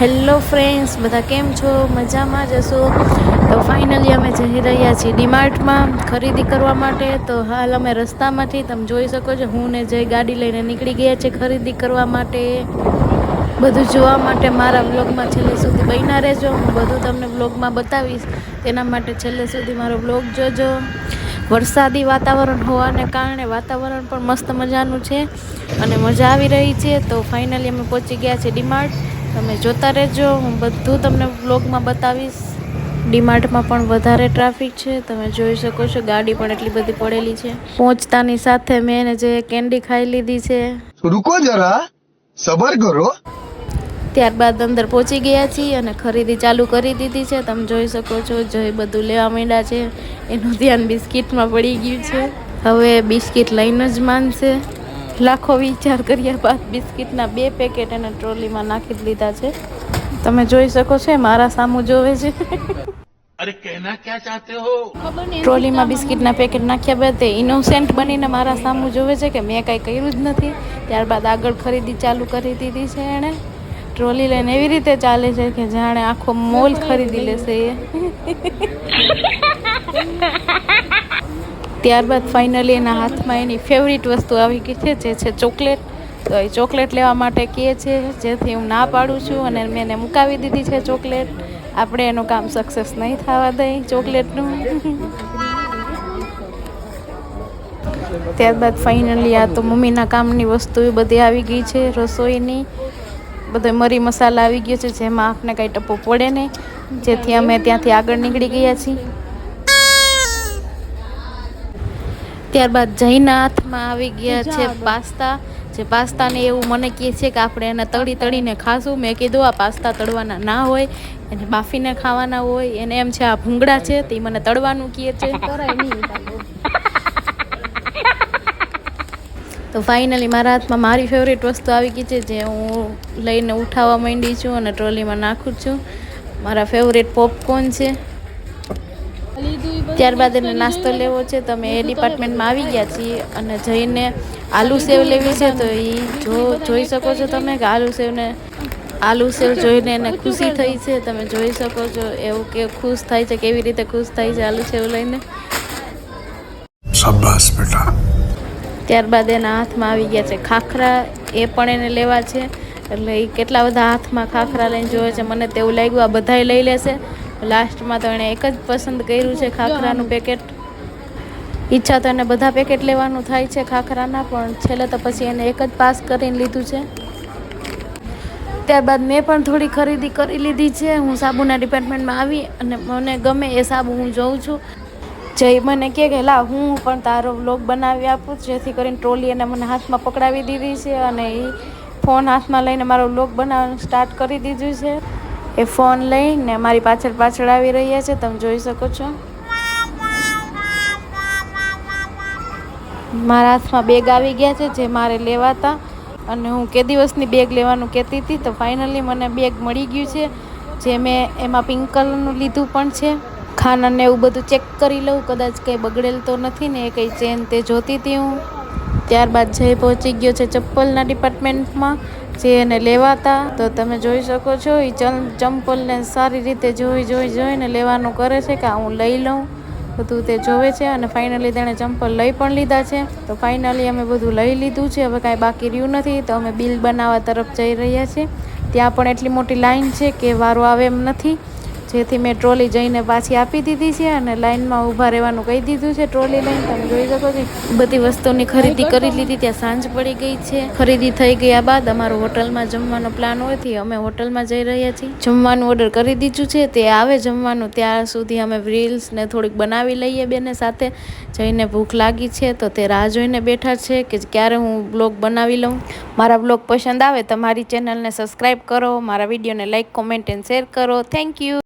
Hello friends, બધા કેમ છો? મજામાં જશો તો ફાઇનલી અમે જઈ રહ્યા છીએ ડીમાર્ટમાં ખરીદી કરવા માટે. તો હાલ અમે રસ્તામાંથી, તમે જોઈ શકો છો, હું ને જઈ ગાડી લઈને નીકળી ગયા છે ખરીદી કરવા માટે. બધું જોવા માટે મારા વ્લોગમાં છેલ્લે સુધી બન્યા રહેજો. હું બધું તમને વ્લોગમાં બતાવીશ. તેના માટે છેલ્લે સુધી મારો વ્લોગ જોજો. વરસાદી વાતાવરણ હોવાને કારણે વાતાવરણ પણ મસ્ત મજાનું છે અને મજા આવી રહી છે. તો ફાઇનલી અમે પહોંચી ગયા છે ડીમાર્ટ. તમે જોતા રહેજો. હું બધું તમને બ્લોગમાં બતાવીશ. ડીમાર્ટમાં પણ વધારે ટ્રાફિક છે. તમે જોઈ શકો છો ગાડી પણ એટલી બધી પડેલી છે. પહોંચતાની સાથે મેં જે કેન્ડી ખાઈ લીધી છે. રૂકો જરા સબર કરો. ત્યારબાદ અંદર પહોંચી ગયા છીએ અને ખરીદી ચાલુ કરી દીધી છે. તમે જોઈ શકો છો જે બધું લેવા માંડ્યા છે. એનું ધ્યાન બિસ્કિટમાં પડી ગયું છે. હવે બિસ્કિટ લઈને જ માનશે લાખો વિચાર કર્યા બાદ બિસ્કિટના બે પેકેટ એને ટ્રોલીમાં નાખી દીધા છે. તમે જોઈ શકો છો મારા સામું જોવે છે. ટ્રોલીમાં બિસ્કિટના પેકેટ નાખ્યા બાદ ઇનોસેન્ટ બનીને મારા સામુ જોવે છે કે મેં કાંઈ કર્યું જ નથી. ત્યારબાદ આગળ ખરીદી ચાલુ કરી દીધી છે એણે. ટ્રોલી લઈને એવી રીતે ચાલે છે કે જાણે આખો મોલ ખરીદી લેશે એ. ત્યારબાદ ફાઇનલી એના હાથમાં એની ફેવરિટ વસ્તુ આવી ગઈ છે, જે છે ચોકલેટ. તો એ ચોકલેટ લેવા માટે કહે છે, જેથી હું ના પાડું છું અને મેં એને મુકાવી દીધી છે ચોકલેટ. આપણે એનું કામ સક્સેસ નહીં થવા દઈ ચોકલેટનું. ત્યારબાદ ફાઇનલી આ તો મમ્મીના કામની વસ્તુ બધી આવી ગઈ છે, રસોઈની. બધો મરી મસાલા આવી ગયો છે, જેમાં આપને કાંઈ ટપ્પો પડે નહીં. જેથી અમે ત્યાંથી આગળ નીકળી ગયા છીએ. ત્યારબાદ જૈના હાથમાં આવી ગયા છે પાસ્તા. જે પાસ્તાને એવું મને કહે છે કે આપણે એને તળી તળીને ખાશું. મેં કીધું આ પાસ્તા તળવાના ના હોય એને બાફીને ખાવાના હોય. એને એમ છે આ ભૂંગળા છે તે મને તળવાનું કહે છે. તો ફાઇનલી મારા હાથમાં મારી ફેવરેટ વસ્તુ આવી ગઈ છે જે હું લઈને ઉઠાવવા માંડી છું અને ટ્રોલીમાં નાખું છું. મારા ફેવરેટ પોપકોર્ન છે. ત્યારબાદ એને નાસ્તો લેવો છે. તમે એ ડિપાર્ટમેન્ટમાં આવી ગયા છીએ અને જઈને આલુ સેવ લેવી છે. તો એ જો જોઈ શકો છો તમે કે આલુ સેવને આલુ સેવ જોઈને એને ખુશી થઈ છે. તમે જોઈ શકો છો એવું કે ખુશ થાય છે કેવી રીતે ખુશ થાય છે આલુ સેવ લઈને. ત્યારબાદ એના હાથમાં આવી ગયા છે ખાખરા. એ પણ એને લેવા છે. એટલે એ કેટલા બધા હાથમાં ખાખરા લઈને જોવે છે. મને તેવું લાગ્યું આ બધાએ લઈ લેશે. લાસ્ટમાં તો એણે એક જ પસંદ કર્યું છે ખાખરાનું પેકેટ. ઈચ્છા તો એને બધા પેકેટ લેવાનું થાય છે ખાખરાના, પણ છેલ્લે તો પછી એને એક જ પાસ કરીને લીધું છે. ત્યારબાદ મેં પણ થોડી ખરીદી કરી લીધી છે. હું સાબુના ડિપાર્ટમેન્ટમાં આવી અને મને ગમે એ સાબુ હું જોઉં છું. જય મને કહે કે, લા, હું પણ તારો વ્લોગ બનાવી આપું. જેથી કરીને ટ્રોલી એને મને હાથમાં પકડાવી દીધી છે અને એ ફોન હાથમાં લઈને મારો વ્લોગ બનાવવાનું સ્ટાર્ટ કરી દીધું છે. એ ફોન લઈને મારી પાછળ પાછળ આવી રહ્યા છે. તમે જોઈ શકો છો. મારા હાથમાં બેગ આવી ગયા છે, જે મારે લેવાતા. અને હું કે દિવસની બેગ લેવાનું કહેતી હતી, તો ફાઇનલી મને બેગ મળી ગયું છે, જે મેં એમાં પિંક કલરનું લીધું પણ છે. ખાનાને એવું બધું ચેક કરી લઉં, કદાચ કંઈ બગડેલ તો નથી ને એ કંઈ ચેન તે જોતી હતી હું. ત્યારબાદ જય પહોંચી ગયો છે ચપ્પલના ડિપાર્ટમેન્ટમાં જે એને લેવાતા. તો તમે જોઈ શકો છો એ ચંપલને સારી રીતે જોઈ જોઈ, જોઈને લેવાનું કરે છે કે હું લઈ લઉં. બધું તે જોવે છે અને ફાઇનલી તેણે ચંપલ લઈ પણ લીધા છે. તો ફાઇનલી અમે બધું લઈ લીધું છે. હવે કાંઈ બાકી રહ્યું નથી. તો અમે બિલ બનાવવા તરફ જઈ રહ્યા છીએ. ત્યાં પણ એટલી મોટી લાઈન છે કે વારો આવે એમ નથી. જેથી મેં ટ્રોલી જઈને પાછી આપી દીધી છે અને લાઇનમાં ઊભા રહેવાનું કહી દીધું છે ટ્રોલી લઈને. તમે જોઈ શકો છો બધી વસ્તુની ખરીદી કરી લીધી. ત્યાં સાંજ પડી ગઈ છે. ખરીદી થઈ ગયા બાદ અમારો હોટલમાં જમવાનો પ્લાન હોયથી અમે હોટલમાં જઈ રહ્યા છીએ. જમવાનું ઓર્ડર કરી દીધું છે. તે આવે જમવાનું, ત્યાં સુધી અમે રીલ્સ ને થોડીક બનાવી લઈએ બેને સાથે. જઈને ભૂખ લાગી છે તો તે રાહ જોઈને બેઠા છે કે ક્યારે હું બ્લોગ બનાવી લઉં. મારા બ્લોગ પસંદ આવે તમારી ચેનલને સબસ્ક્રાઈબ કરો, મારા વિડીયોને લાઈક કોમેન્ટ એન્ડ શેર કરો. Thank you